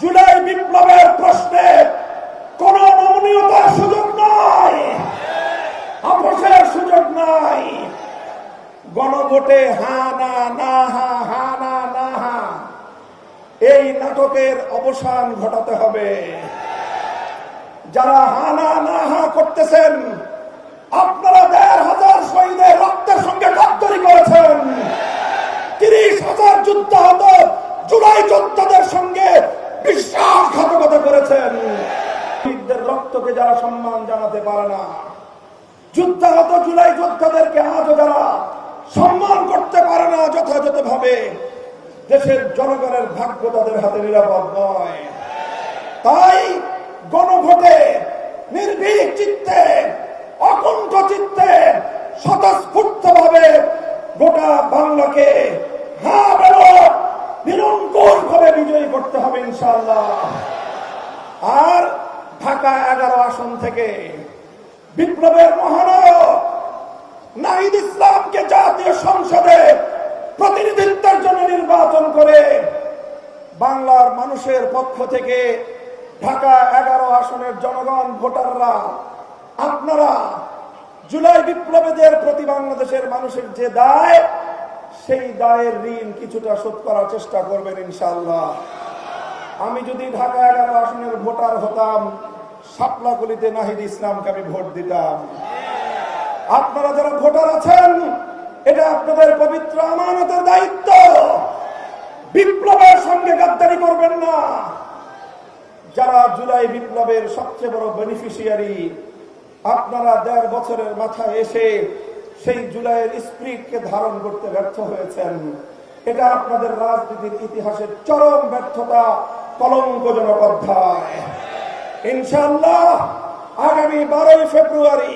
জুলাই বিপ্লবের প্রশ্নে কোন নমনীয়তার সুযোগ নাই। আপোষের সুযোগ নাই। গণভোটে হা না না হা হা না না হা, এই নাটকের অবসান ঘটাতে হবে। যারা হা না না হা করতেছেন, আপনারা দেড় হাজার শহীদের রক্তের সঙ্গে গাদ্দারি করেছেন। তিরিশ হাজার যুদ্ধ হত জুলাই যোদ্ধাদের সঙ্গে বিশ্বাসঘাতকতা করেছেন। শহীদদের রক্তকে যারা সম্মান জানাতে পারে না যুদ্ধাহত জুলাই যোদ্ধাদেরকে আজও যারা সম্মান করতে পারে না যথাযথ ভাবে দেশের জনগণের ভাগ্য তাদের হাতে নিরাপদ নয়। তাই গণভোটে নির্ভীক চিত্তে, অকুণ্ঠ চিত্তে স্বতঃস্ফূর্ত ভাবে গোটা বাংলাকে নিরঙ্কুশ ভাবে বিজয়ী করতে হবে ইনশাল্লাহ আর ঢাকা এগারো আসন থেকে বিপ্লবের মহানায়ক নাহিদ ইসলামকে জাতীয় সংসদে প্রতিনিধিত্বের জন্য নির্বাচন করে বাংলার মানুষের পক্ষ থেকে ঢাকা এগারো আসনের জনগণ ভোটাররা, আপনারা জুলাই বিপ্লবীদের প্রতি বাংলাদেশের মানুষের যে দায় সেই দায়ের ঋণ কিছুটা শোধ করার চেষ্টা করবেন ইনশাআল্লাহ। আমি যদি ঢাকা এগারো আসনের ভোটার হতাম সাপলাকুলিতে নাহিদ ইসলামকে আমি ভোট দিতাম। আপনারা যারা ভোটার আছেন, এটা আপনাদের পবিত্র আমানতের দায়িত্ব। বিপ্লবের সঙ্গে গাদ্দারি করবেন না। যারা জুলাই বিপ্লবের সবচেয়ে বড় বেনিফিশিয়ারি আপনারা দেড় বছরের মাথায় এসে সেই জুলাইয়ের স্প্রিটকে ধারণ করতে ব্যর্থ হয়েছেন। এটা আপনাদের রাজনীতির ইতিহাসের চরম ব্যর্থতা কলঙ্কজনক অধ্যায়। ইনশাল্লাহ আগামী বারোই ফেব্রুয়ারি